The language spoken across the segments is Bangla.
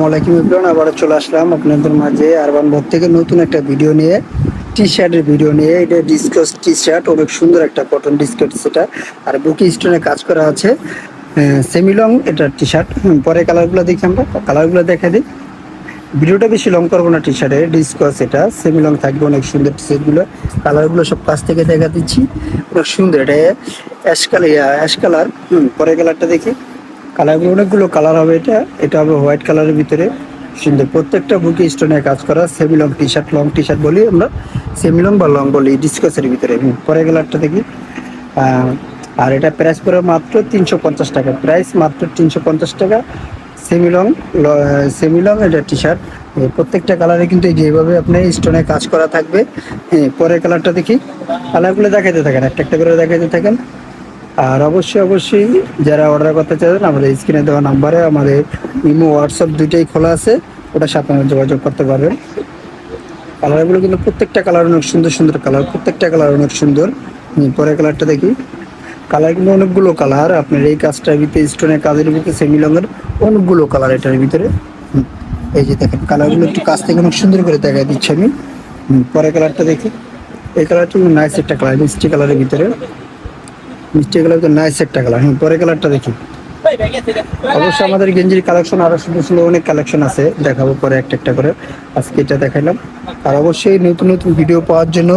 আসসালামু আলাইকুম ইব্রান আবারও চলে আসলাম আপনাদের মাঝে আরবান ভোগ থেকে নতুন একটা ভিডিও নিয়ে টি শার্টের ভিডিও নিয়ে। এটা ডিসকাস টি শার্ট অনেক সুন্দর একটা কটন ডিসকাস সেটা। আর বুকি স্টোনে কাজ করা আছে সেমিলং এটা টি শার্ট পরে কালারগুলো দেখি আমরা কালারগুলো দেখা দিই। ভিডিওটা বেশি লং করব না টি শার্টে ডিসকাস এটা। সেমি লং থাকবে, অনেক সুন্দর টি শার্টগুলো কালারগুলো সব কাছ থেকে দেখা দিচ্ছি। অনেক সুন্দর এটা অ্যাশ কালার অ্যাশ কালার পরে কালারটা দেখি। কালারগুলো অনেকগুলো কালার হবে এটা। এটা হবে হোয়াইট কালারের ভিতরে। সুন্দর প্রত্যেকটা বুকে স্টোনে কাজ করা semi long T shirt long T shirt বলি আমরা। সেমি লং বা লং বলি, ডিসকাসের ভিতরে। পরে কালারটা দেখি। আর এটা প্রাইস পড়ে মাত্র তিনশো পঞ্চাশ টাকা। প্রাইস মাত্র তিনশো পঞ্চাশ টাকা। সেমি লং, সেমিলং সেমিলং এটা টি শার্ট প্রত্যেকটা কালারে কিন্তু এই যে এইভাবে স্টোনে কাজ করা থাকবে। হ্যাঁ পরের কালারটা দেখি। কালারগুলো দেখাতে থাকেন, একটা একটা করে দেখাতে থাকেন। আর অবশ্যই অবশ্যই যারা অর্ডার করতে চান আমাদের স্ক্রিনে দেওয়া নাম্বারে আমাদের ইমো হোয়াটসঅ্যাপ দুইটাই খোলা আছে ওটার সাথে আপনারা যোগাযোগ করতে পারবেন। কালারগুলো কিন্তু প্রত্যেকটা কালার অনেক সুন্দর সুন্দর কালার প্রত্যেকটা কালার অনেক সুন্দর। পরের কালারটা দেখি। কালার কিন্তু অনেকগুলো কালার আপনার এই কাজটার ভিতরে স্টোনের কাজের ভিতরে সেমি লংয়ের অনেকগুলো কালার এটার ভিতরে। এই যে দেখেন কালারগুলো একটু কাছ থেকে অনেক সুন্দর করে দেখা দিচ্ছি আমি। পরের কালারটা দেখি। এই কালারটা নাইস একটা কালার মিষ্টি কালারের ভিতরে। মিষ্টি কালার তো নাইস একটা কালার। হ্যাঁ পরে কালারটা দেখি। অবশ্যই আমাদের গেঞ্জির কালেকশন আরও সুন্দর সুন্দর অনেক কালেকশন আছে, দেখাবো পরে একটা একটা করে। আজকে এটা দেখাইলাম। আর অবশ্যই নতুন নতুন ভিডিও পাওয়ার জন্য,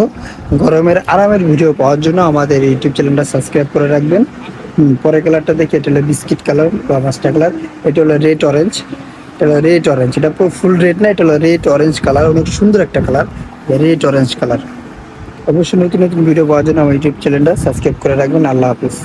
গরমের আরামের ভিডিও পাওয়ার জন্য আমাদের ইউটিউব চ্যানেলটা সাবস্ক্রাইব করে রাখবেন। পরের কালারটা দেখি, এটা হলো বিস্কিট কালার বা মাস্টার কালার এটা হলো রেড অরেঞ্জ এটা হলো রেড অরেঞ্জ এটা পুরো ফুল রেড না, এটা হলো রেড অরেঞ্জ কালার অনেক সুন্দর একটা কালার রেড অরেঞ্জ কালার অবশ্যই নতুন নতুন ভিডিও পাওয়ার জন্য আমার ইউটিউব চ্যানেলটা সাবস্ক্রাইব করে রাখবেন। আল্লাহ হাফিজ।